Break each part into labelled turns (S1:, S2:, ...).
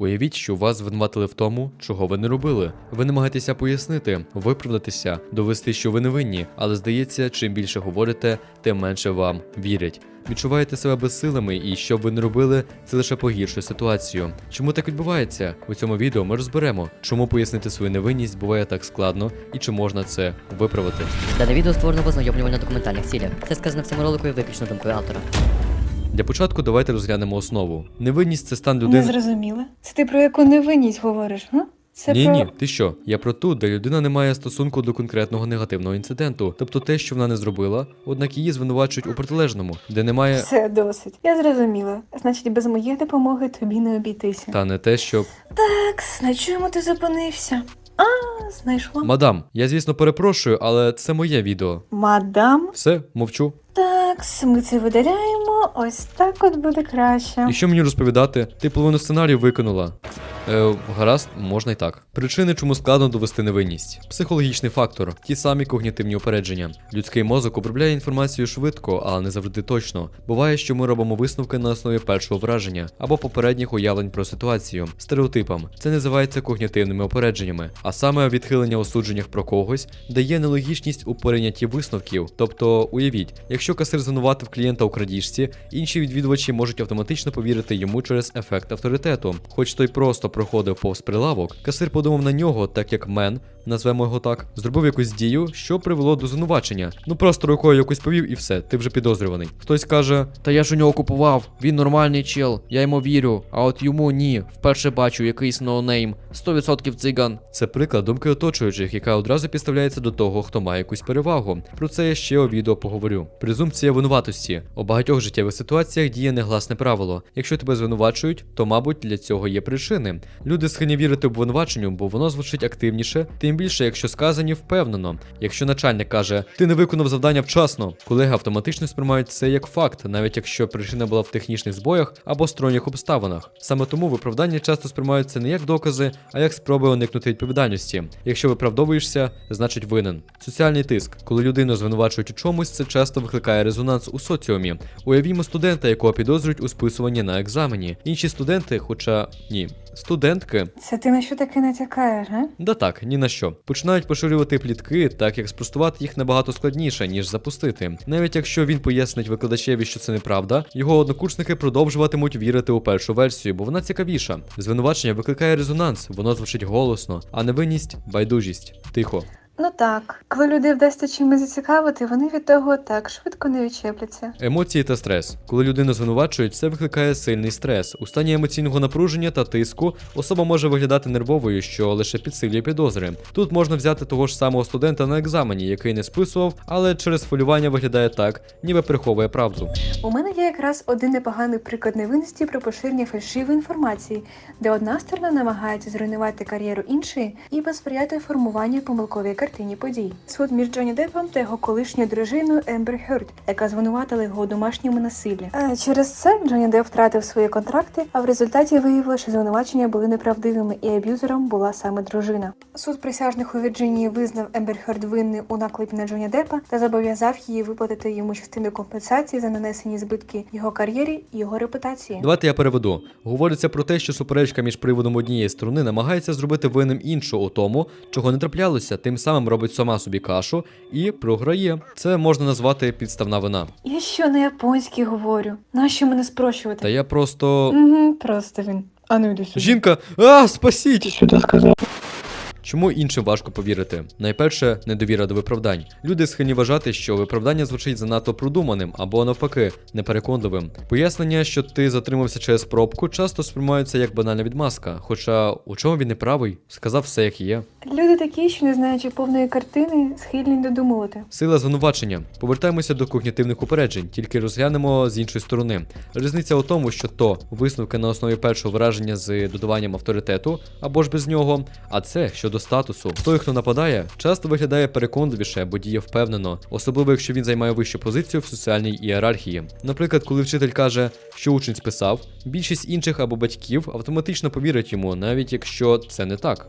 S1: Уявіть, що вас звинуватили в тому, чого ви не робили. Ви намагаєтеся пояснити, виправдатися, довести, що ви не винні, але здається, чим більше говорите, тим менше вам вірять. Відчуваєте себе безсилими, і що б ви не робили, це лише погіршує ситуацію. Чому так відбувається? У цьому відео ми розберемо, чому пояснити свою невинність буває так складно і чи можна це виправити.
S2: Дане відео створено в ознайомлювально-документальних цілях. Це сказано в цьому ролику є виключно думкою автора.
S1: Для початку давайте розглянемо основу. Невинність це стан людини.
S3: Не зрозуміла. Це ти про яку невинність говориш, га? Це
S1: ні,
S3: про...
S1: ні, ти що? Я про ту, де людина не має стосунку до конкретного негативного інциденту, тобто те, що вона не зробила, однак її звинувачують у протилежному, де немає
S3: Все досить. Я зрозуміла. Значить, без моєї допомоги тобі не обійтися.
S1: та не те, що
S3: Так, на чому ти зупинився? А, знайшла.
S1: мадам. Я звісно перепрошую, але це моє відео.
S3: Мадам.
S1: Все, мовчу.
S3: Так, ми це видаляємо. Ось так от буде краще.
S1: І що мені розповідати? Ти половину сценарію виконала. Е, гаразд, можна й так. Причини, чому складно довести невинність. Психологічний фактор, ті самі когнітивні упередження. Людський мозок обробляє інформацію швидко, але не завжди точно. Буває, що ми робимо висновки на основі першого враження або попередніх уявлень про ситуацію, стереотипам. Це називається когнітивними упередженнями. А саме відхилення у судженнях про когось дає нелогічність у прийнятті висновків. Тобто, уявіть, якщо касир звинуватив клієнта у крадіжці, інші відвідувачі можуть автоматично повірити йому через ефект авторитету. Хоч той просто проходив повз прилавок, касир подумав на нього, так як мен, назвемо його так, зробив якусь дію, що привело до звинувачення. Ну просто рукою якось повів і все, ти вже підозрюваний. Хтось каже: Та я ж у нього купував, він нормальний чел, я йому вірю, а от йому ні. Вперше бачу якийсь ноунейм, 100% циган. Це приклад думки оточуючих, яка одразу підставляється до того, хто має якусь перевагу. Про це я ще у відео поговорю. Презумпція винуватості. У багатьох життєвих ситуаціях діє негласне правило. Якщо тебе звинувачують, то мабуть для цього є причини. Люди схильні вірити обвинуваченню, бо воно звучить активніше, тим більше, якщо сказані впевнено. Якщо начальник каже, ти не виконав завдання вчасно, колеги автоматично сприймають це як факт, навіть якщо причина була в технічних збоях або сторонніх обставинах. Саме тому виправдання часто сприймаються не як докази, а як спроби уникнути відповідальності. Якщо виправдовуєшся, значить винен. Соціальний тиск, коли людину звинувачують у чомусь, це часто викликає резонанс у соціумі. Уявімо студента, якого підозрюють у списуванні на екзамені. Інші студенти, хоча ні, студентки,
S3: Це ти на що таке натякаєш, га?
S1: Да так, ні на що. Починають поширювати плітки, так як спростувати їх набагато складніше, ніж запустити. Навіть якщо він пояснить викладачеві, що це неправда, його однокурсники продовжуватимуть вірити у першу версію, бо вона цікавіша. Звинувачення викликає резонанс, воно звучить голосно, а невинність байдужість. Тихо.
S3: Ну так, коли людей вдасться чимось зацікавити, вони від того так швидко не відчепляться.
S1: Емоції та стрес. Коли людину звинувачують, це викликає сильний стрес. У стані емоційного напруження та тиску особа може виглядати нервовою, що лише підсилює підозри. Тут можна взяти того ж самого студента на екзамені, який не списував, але через хвилювання виглядає так, ніби приховує правду.
S3: У мене є якраз один непоганий приклад невинності про поширення фальшивої інформації, де одна сторона намагається зруйнувати кар'єру іншої і посприяти формуванню помилкової картині подій. Суд між Джонні Деппом та його колишньою дружиною Ембер Херд, яка звинуватила його у домашньому насиллі. А через це Джонні Депп втратив свої контракти, а в результаті виявилося, що звинувачення були неправдивими, і аб'юзером була саме дружина. Суд присяжних у Вірджинії визнав Ембер Херд винною у наклепі на Джонні Деппа та зобов'язав її виплатити йому частину компенсації за нанесені збитки його кар'єрі і його репутації.
S1: Давайте я переведу. Говориться про те, що суперечка між приводом однієї сторони намагається зробити винним іншу у тому, чого не траплялося, тим самим робить сама собі кашу і програє. Це можна назвати підставна вина.
S3: Я що на японській говорю? Нащо мене спрощувати?
S1: Та я просто.
S3: Угу, просто він. А ну йди сюди.
S1: Жінка, а, спасіть!
S3: сюди сказав.
S1: Чому іншим важко повірити? Найперше, недовіра до виправдань. Люди схильні вважати, що виправдання звучить занадто продуманим або навпаки непереконливим. Пояснення, що ти затримався через пробку, часто сприймаються як банальна відмазка. Хоча у чому він не правий, сказав все як є.
S3: Люди такі, що не знаючи повної картини, схильні додумувати.
S1: Сила звинувачення. Повертаємося до когнітивних упереджень, тільки розглянемо з іншої сторони. Різниця у тому, що то висновки на основі першого враження з додаванням авторитету або ж без нього, а це щодо статусу. Той, хто нападає, часто виглядає переконливіше, бо діє впевнено, особливо якщо він займає вищу позицію в соціальній ієрархії. Наприклад, коли вчитель каже, що учень списав, більшість інших або батьків автоматично повірять йому, навіть якщо це не так.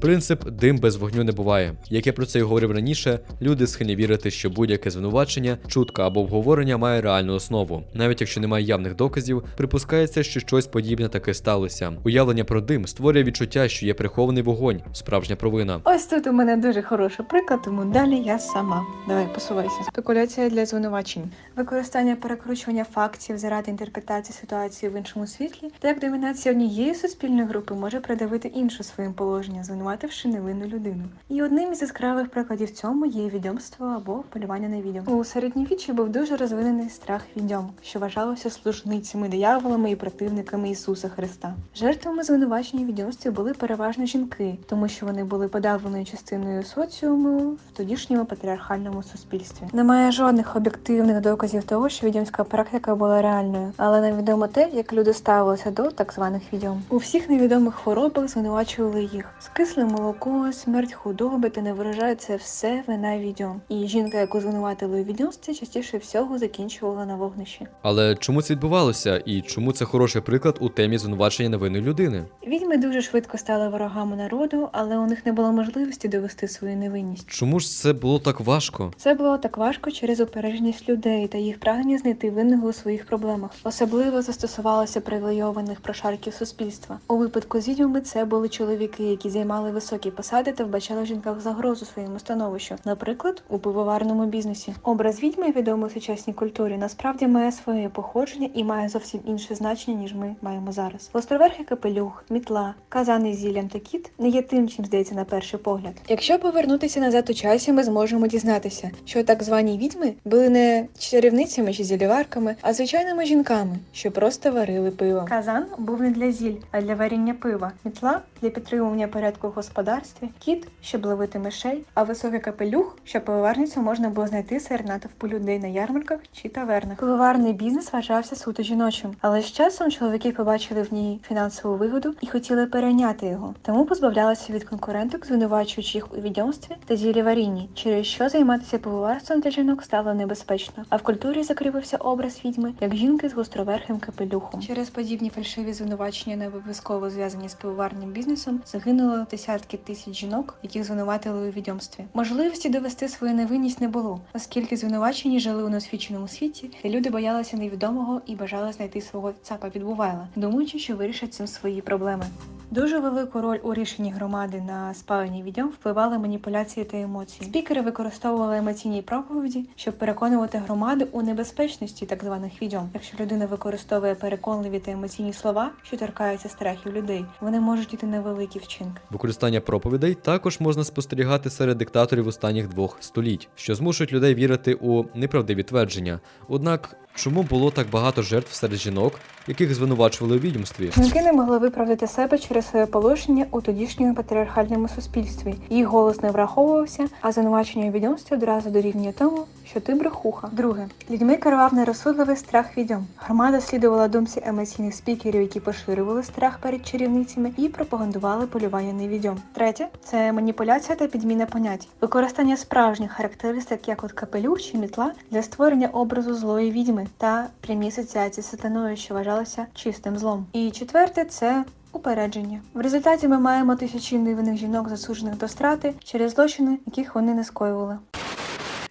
S1: Принцип дим без вогню не буває. Як я про це й говорив раніше, люди схильні вірити, що будь-яке звинувачення, чутка або обговорення має реальну основу. Навіть якщо немає явних доказів, припускається, що щось подібне таки сталося. Уявлення про дим створює відчуття, що є прихований вогонь, справжня провина.
S3: Ось тут у мене дуже хороший приклад, тому далі я сама. Давай посувайся. Спекуляція для звинувачень. Використання перекручування фактів заради інтерпретації ситуації в іншому світлі, та як домінація однієї суспільної групи може придавити іншу своїм положенням, звинувативши невинну людину. І одним із яскравих прикладів цьому є відьомство або полювання на відьом. У середньовіччі був дуже розвинений страх відьом, що вважалося служницями, дияволами і противниками Ісуса Христа. Жертвами звинувачення відьомстві були переважно жінки, тому що вони були подавленою частиною соціуму в тодішньому патріархальному суспільстві. Немає жодних об'єктивних доказів того, що відьомська практика була реальною, але невідомо те, як люди ставилися до так званих відьом. У всіх невідомих хворобах звинувачували їх: скисле молоко, смерть худоби та неврожай – це все вина відьом. І жінка, яку звинуватили у відьомстві, частіше всього закінчувала на вогнищі.
S1: Але чому це відбувалося і чому це хороший приклад у темі звинувачення невинної людини?
S3: Відьми дуже швидко стали ворогами народу, але у них не було можливості довести свою невинність.
S1: Чому ж це було так важко?
S3: Це було так важко через упередженість людей та їх прагнення знайти винного у своїх проблемах. Особливо застосувалося привілейованих прошарків суспільства. У випадку з відьмами це були чоловіки, які займали високі посади та вбачали в жінках загрозу своєму становищу, наприклад, у пивоварному бізнесі. Образ відьми, відомий у сучасній культурі, насправді має своє походження і має зовсім інше значення, ніж ми маємо зараз. Гостроверхий капелюх, мітла, казаний зіллям та кіт не є тим, чим здається на перший погляд. Якщо повернутися назад у часі, ми зможемо дізнатися, що так звані відьми були не чарівницями чи зіліварками, а звичайними жінками, що просто варили пиво. Казан був не для зіль, а для варіння пива. Мітла для підтримування порядку в господарстві, кіт, щоб ловити мишей, а високий капелюх, щоб пивоварницю можна було знайти серед натовпу людей на ярмарках чи тавернах. Пивоварний бізнес вважався суто жіночим, але з часом чоловіки побачили в ній фінансову вигоду і хотіли перейняти його, тому позбавлялися від конкуренток, звинувачуючи їх у відьомстві та зіліварінні, через що займатися пивоварством для жінок стало небезпечно. А в культурі закріпився образ відьми як жінки з гостроверхим капелюхом. Через подібні фальшиві звинувачення, не обов'язково зв'язані з пивоварним бізнесом, загинуло десятки тисяч жінок, яких звинуватили у відьомстві. Можливості довести свою невинність не було, оскільки звинувачені жили у неосвіченому світі, де люди боялися невідомого і бажали знайти свого цапа відбувайла, думаючи, що вирішать цим свої проблеми. Дуже велику роль у рішенні громади на спаленні відьом впливали маніпуляції та емоції. Спікери використовували емоційні проповіді, щоб переконувати громаду у небезпечності так званих відьом. Якщо людина використовує переконливі та емоційні слова, що торкаються страхів людей, вони можуть іти на великі вчинки.
S1: Використання проповідей також можна спостерігати серед диктаторів останніх двох століть, що змушують людей вірити у неправдиві твердження. Однак, чому було так багато жертв серед жінок, яких звинувачували у відьомстві?
S3: Жінки не могли виправдати себе через своє положення у тодішньому патріархальному суспільстві. Їх голос не враховувався, а звинувачення у відьомстві одразу дорівнює тому, що ти брехуха. Друге, людьми керував нерозсудливий страх відьом. Громада слідувала думці емоційних спікерів, які поширювали страх перед чарівницями і пропагандували полювання на відьом. Третє це маніпуляція та підміна понять, використання справжніх характеристик, як от капелюх чи мітла, для створення образу злої відьми та прямі асоціації з сатаною, що вважалося чистим злом. І четверте це упередження. В результаті ми маємо тисячі невинних жінок, засуджених до страти через злочини, яких вони не скоювали.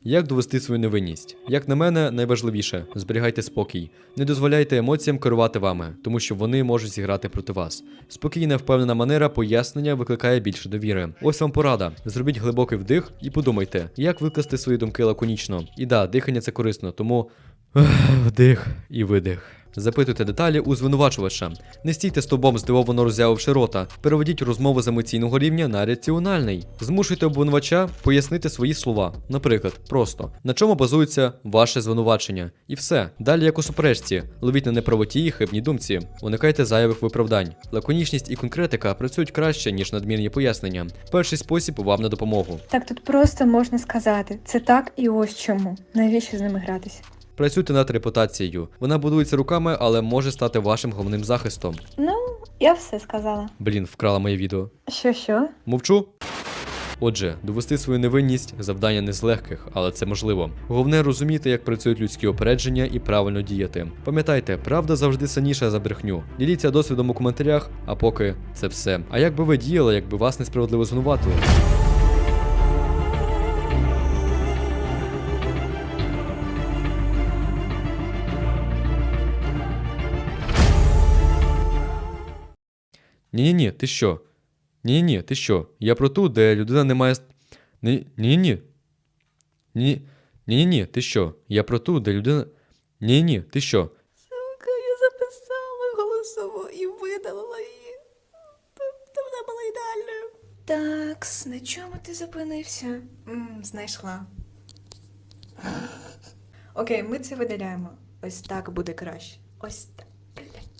S1: Як довести свою невинність? Як на мене, найважливіше зберігайте спокій. Не дозволяйте емоціям керувати вами, тому що вони можуть зіграти проти вас. Спокійна, впевнена манера пояснення викликає більше довіри. Ось вам порада. Зробіть глибокий вдих і подумайте, як викласти свої думки лаконічно. І да, дихання це корисно, тому вдих і видих. Запитуйте деталі у звинувачувача. Не стійте стовбом, здивовано роззявивши рота. Переведіть розмову з емоційного рівня на раціональний. Змушуйте обвинувача пояснити свої слова. Наприклад, просто на чому базується ваше звинувачення. І все. Далі, як у суперечці, ловіть на неправоті і хибній думці. Уникайте зайвих виправдань. Лаконічність і конкретика працюють краще, ніж надмірні пояснення. Перший спосіб вам на допомогу.
S3: Так тут просто можна сказати: це так і ось чому. Навіщо з ними гратися?
S1: Працюйте над репутацією. Вона будується руками, але може стати вашим головним захистом.
S3: Ну, я все сказала.
S1: Блін, вкрала моє відео.
S3: Що що?
S1: Мовчу. Отже, довести свою невинність завдання не з легких, але це можливо. Головне розуміти, як працюють людські опередження і правильно діяти. Пам'ятайте, правда завжди сильніша за брехню. Діліться досвідом у коментарях, а поки це все. А як би ви діяли, якби вас несправедливо звинуватили? Ні-ні-ні, ти що? Ні-ні-ні, ти що? Я про ту, де людина не має. Ні-ні-ні. Ні. Ні-ні-ні, ти що? Я про ту, де людина. Ні-ні, ти що?
S3: Сука, я записала голосово і видалила її. Та вона була ідеальною.
S4: Так, на чому ти зупинився?
S3: Знайшла. Окей, ми це видаляємо. Ось так буде краще. Ось так.